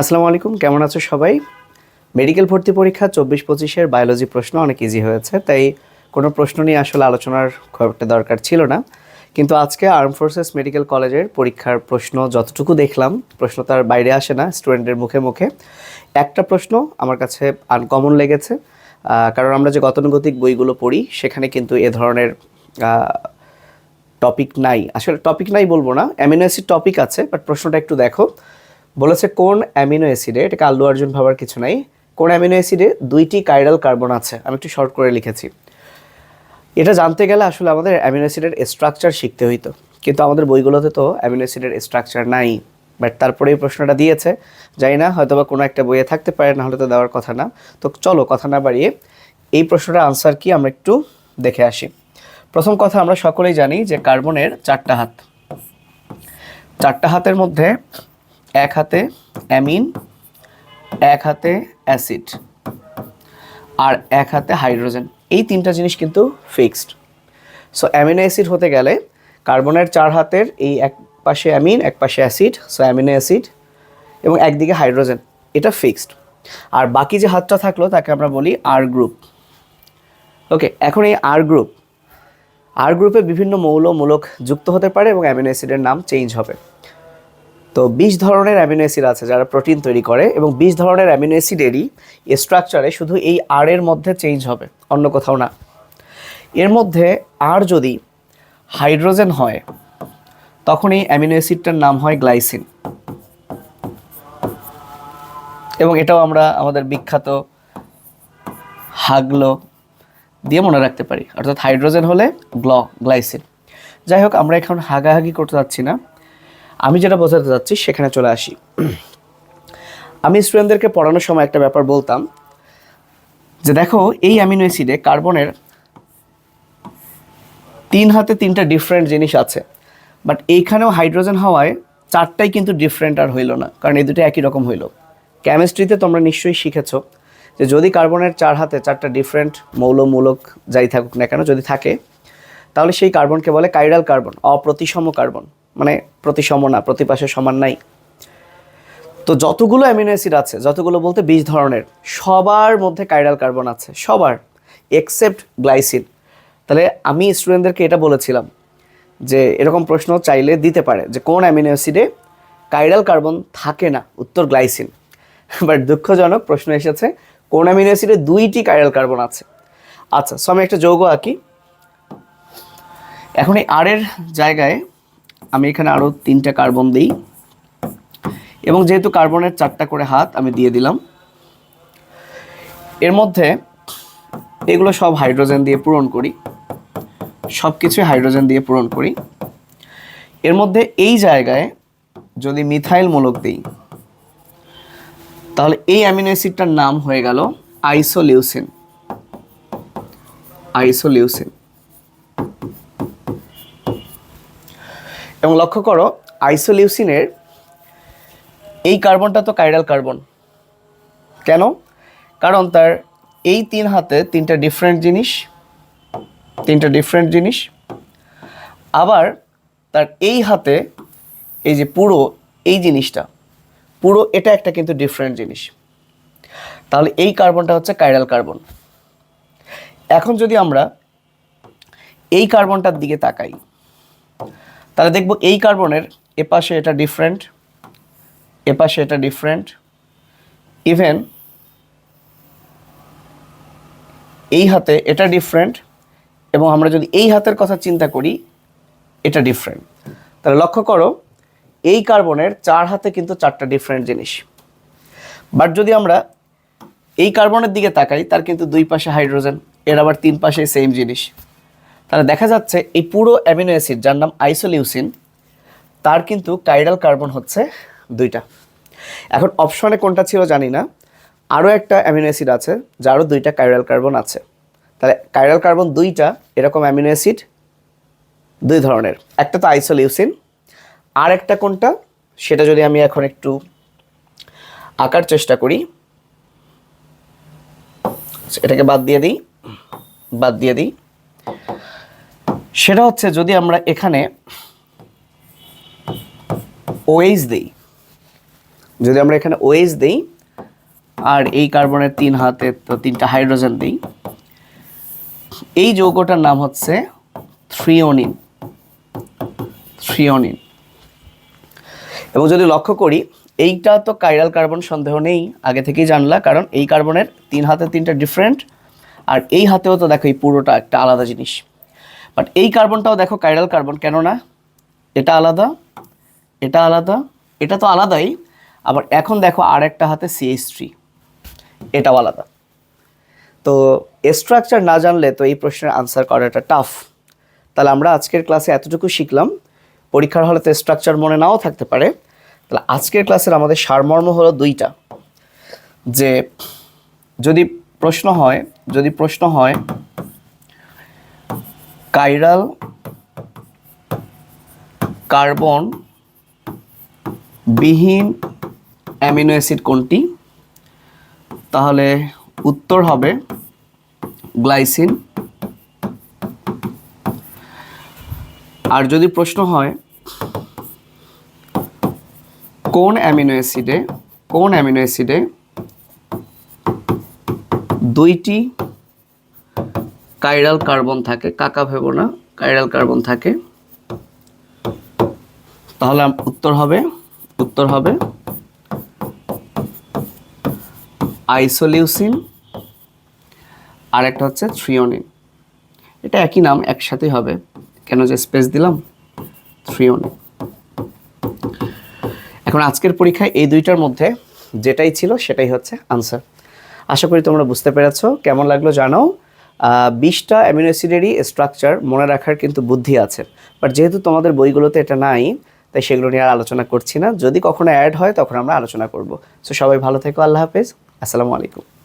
আসসালামু আলাইকুম, কেমন আছো সবাই? মেডিকেল ভর্তি পরীক্ষা চব্বিশ পঁচিশের বায়োলজি প্রশ্ন অনেক ইজি হয়েছে, তাই কোনো প্রশ্ন নিয়ে আসলে আলোচনার খুব একটা দরকার ছিল না। কিন্তু আজকে আর্ম ফোর্সেস মেডিকেল কলেজের পরীক্ষার প্রশ্ন যতটুকু দেখলাম, প্রশ্ন তার বাইরে আসে না স্টুডেন্টের মুখে মুখে। একটা প্রশ্ন আমার কাছে আনকমন লেগেছে কারণ আমরা যে গতানুগতিক বইগুলো পড়ি, সেখানে কিন্তু এ ধরনের টপিক নাই। আসলে টপিক নাই বলব না অ্যামিনো অ্যাসিড টপিক আছে বাট প্রশ্নটা একটু দেখো। বলেছে কোন অ্যামিনো অ্যাসিডে, এটাকে আল্লু অর্জুন ভাবার কিছু নাই, কোন অ্যামিনো অ্যাসিডে দুইটি কাইরাল কার্বন আছে? আমি একটু শর্ট করে লিখেছি। এটা জানতে গেলে আসলে আমাদের অ্যামিনো অ্যাসিডের স্ট্রাকচার শিখতে হইতো। কিন্তু আমাদের বইগুলোতে তো অ্যামিনো অ্যাসিডের স্ট্রাকচার নাই। বাট তারপরে এই প্রশ্নটা দিয়েছে। জানি না হয়তো বা কোনো একটা বইয়ে থাকতে পারে না হলে তো দেওয়ার কথা না। তো চলো কথা না বাড়িয়ে এই প্রশ্নটার আনসার কি আমরা একটু দেখে আসি। প্রথম কথা আমরা সকলেই জানি যে কার্বনের চারটা হাত। চারটা হাতের মধ্যে এক হাতে অ্যামিন, এক হাতে অ্যাসিড আর এক হাতে হাইড্রোজেন। এই তিনটা জিনিস কিন্তু ফিক্সড। সো অ্যামিনো অ্যাসিড হতে গেলে কার্বনের চার হাতের এই এক পাশে অ্যামিন, এক পাশে অ্যাসিড সো অ্যামিনো অ্যাসিড এবং একদিকে হাইড্রোজেন। এটা ফিক্সড। আর বাকি যে হাতটা থাকল, তাকে আমরা বলি আর গ্রুপ ওকে এখন এই আর গ্রুপ আর গ্রুপে বিভিন্ন মৌল মূলক যুক্ত হতে পারে এবং অ্যামিনো অ্যাসিডের নাম চেঞ্জ হবে। তো বিশ ধরনের অ্যামিনো অ্যাসিড আছে যারা প্রোটিন তৈরি করে এবং বিশ ধরনের অ্যামিনো অ্যাসিডেরই স্ট্রাকচারে শুধু এই আর এর মধ্যে চেঞ্জ হবে, অন্য কোথাও না। এর মধ্যে আর যদি হাইড্রোজেন হয় তখন এই অ্যামিনো অ্যাসিডটার নাম হয় গ্লাইসিন। এবং এটাও আমরা আমাদের বিখ্যাত হাগলো দিয়ে মনে রাখতে পারি, অর্থাৎ হাইড্রোজেন হলে গ্ল, গ্লাইসিন। যাই হোক, আমরা এখন হাগাহাগি করতে যাচ্ছি না। আমি যেটা বোঝাতে চাচ্ছি, সেখানে চলে আসি। আমি স্টুডেন্টদেরকে পড়ানোর সময় একটা ব্যাপার বলতাম, যে দেখো, এই অ্যামিনো অ্যাসিডে কার্বনের তিন হাতে তিনটা ডিফারেন্ট জিনিস আছে বাট এইখানেও হাইড্রোজেন হওয়ায় চারটাই কিন্তু ডিফারেন্ট আর হইল না, কারণ এই দুটো একই রকম হইল। কেমিস্ট্রিতে তোমরা নিশ্চয়ই শিখেছ যে যদি কার্বনের চার হাতে চারটা ডিফারেন্ট মৌলমূলক যাই থাকুক না কেন, যদি থাকে, তাহলে সেই কার্বনকে বলে কাইরাল কার্বন অপ্রতিসম কার্বন মানে প্রতিসম না, প্রতি পাশে সমান নাই। তো যতগুলো অ্যামিনো অ্যাসিড আছে, যতগুলো বলতে বিশ ধরনের, সবার মধ্যে কাইরাল কার্বন আছে, সবার এক্সেপ্ট গ্লাইসিন তাহলে আমি স্টুডেন্টদেরকে এটা বলেছিলাম যে এরকম প্রশ্ন চাইলে দিতে পারে যে কোন অ্যামিনো অ্যাসিডে কাইরাল কার্বন থাকে না, উত্তর গ্লাইসিন বাট দুঃখজনক প্রশ্ন এসেছে, কোন অ্যামিনো অ্যাসিডে দুইটি কাইরাল কার্বন আছে? আচ্ছা সো আমি একটা যৌগ আঁকি। এখন এই আর এর জায়গায় আমি এখানে আরও তিনটা কার্বন দিই। এবং যেহেতু কার্বনের চারটা করে হাত আমি দিয়ে দিলাম, এর মধ্যে এগুলো সব হাইড্রোজেন দিয়ে পূরণ করি সব কিছুই হাইড্রোজেন দিয়ে পূরণ করি। এর মধ্যে এই জায়গায় যদি মিথাইল মূলক দিই, তাহলে এই অ্যামিনো অ্যাসিডটার নাম হয়ে গেল আইসোলিউসিন। আইসোলিউসিন। এবং লক্ষ্য করো, আইসোলিউসিনের এই কার্বনটা তো কাইরাল কার্বন কেন? কারণ তার এই তিন হাতে তিনটা ডিফারেন্ট জিনিস, তিনটা ডিফারেন্ট জিনিস। আবার তার এই হাতে এই যে পুরো এই জিনিসটা, পুরো এটা একটা কিন্তু ডিফারেন্ট জিনিস। তাহলে এই কার্বনটা হচ্ছে কাইরাল কার্বন এখন যদি আমরা এই কার্বনটার দিকে তাকাই তাহলে দেখব এই কার্বনের এপাশে এটা ডিফারেন্ট এপাশে এটা ডিফারেন্ট ইভেন এই হাতে এটা ডিফারেন্ট এবং আমরা যদি এই হাতের কথা চিন্তা করি, এটা ডিফারেন্ট তাহলে লক্ষ্য করো, এই কার্বনের চার হাতে কিন্তু চারটা ডিফারেন্ট জিনিস। বাট যদি আমরা এই কার্বনের দিকে তাকাই, তার কিন্তু দুই পাশে হাইড্রোজেন এর আবার তিন পাশে সেম জিনিস। তাহলে দেখা যাচ্ছে এই পুরো অ্যামিনো অ্যাসিড, যার নাম আইসোলিউসিন, তার কিন্তু কাইরাল কার্বন হচ্ছে দুইটা। এখন অপশনে কোনটা ছিল জানি না। আরও একটা অ্যামিনো অ্যাসিড আছে, যারও দুইটা কাইরাল কার্বন আছে। তাহলে কাইরাল কার্বন দুইটা, এরকম অ্যামিনো অ্যাসিড দুই ধরনের। একটা তো আইসোলিউসিন, আর একটা কোনটা? সেটা যদি আমি এখন একটু আঁকার চেষ্টা করি। এটাকে বাদ দিয়ে দিই, বাদ দিয়ে দিই। সেটা হচ্ছে যদি আমরা এখানে ওএইচ দিই, যদি আমরা এখানে ওএইচ দেই, আর এই কার্বনের তিন হাতে তো তিনটা হাইড্রোজেন দিই, এই যৌগটার নাম হচ্ছে থ্রিওনিন থ্রিওনিন। এবং যদি লক্ষ্য করি, এইটা তো কাইরাল কার্বন সন্দেহ নেই, আগে থেকেই জানলা, কারণ এই কার্বনের তিন হাতে তিনটা ডিফারেন্ট আর এই হাতেও তো দেখো এই পুরোটা একটা আলাদা জিনিস। বাট এই কার্বনটাও দেখো কাইরাল কার্বন কেন না এটা আলাদা এটা আলাদা, এটা তো আলাদাই। আবার এখন দেখো আর একটা হাতে সিএইচ থ্রি এটাও আলাদা। তো স্ট্রাকচার না জানলে তো এই প্রশ্নের আনসার করাটা টাফ তাহলে আমরা আজকের ক্লাসে এতটুকু শিখলাম। পরীক্ষার হলে তো স্ট্রাকচার মনে নাও থাকতে পারে। তাহলে আজকের ক্লাসের আমাদের সারমর্ম হলো দুইটা। যে যদি প্রশ্ন হয়, যদি প্রশ্ন হয় কাইরাল কার্বন বিহীন অ্যামিনো অ্যাসিড কোনটি? তাহলে উত্তর হবে গ্লাইসিন আর যদি প্রশ্ন হয়, কোন অ্যামিনো অ্যাসিডে কোন অ্যামিনো অ্যাসিডে দুইটি কাইরাল কার্বন থাকে, কাকা ভেবো না কাইরাল কার্বন থাকে। তাহলে উত্তর হবে উত্তর হবে আইসোলিউসিন আর একটা হচ্ছে থ্রিওনিন এটা একই নাম, একসাথেই হবে। কেন যে স্পেস দিলাম থ্রিওনিন এখন আজকের পরীক্ষায় এই দুইটার মধ্যে যেটাই ছিল সেটাই হচ্ছে আনসার আশা করি তোমরা বুঝতে পেরেছ। কেমন লাগল জানাও। বিশটা অ্যামিনো অ্যাসিডেরই স্ট্রাকচার মনে রাখার কিন্তু বুদ্ধি আছে। বাট যেহেতু তোমাদের বইগুলোতে এটা নাই, তাই সেগুলো নিয়ে আর আলোচনা করছি না। যদি কখনো অ্যাড হয়, তখন আমরা আলোচনা করব। সো সবাই ভালো থেকো, আল্লাহ হাফেজ। আসসালামু আলাইকুম।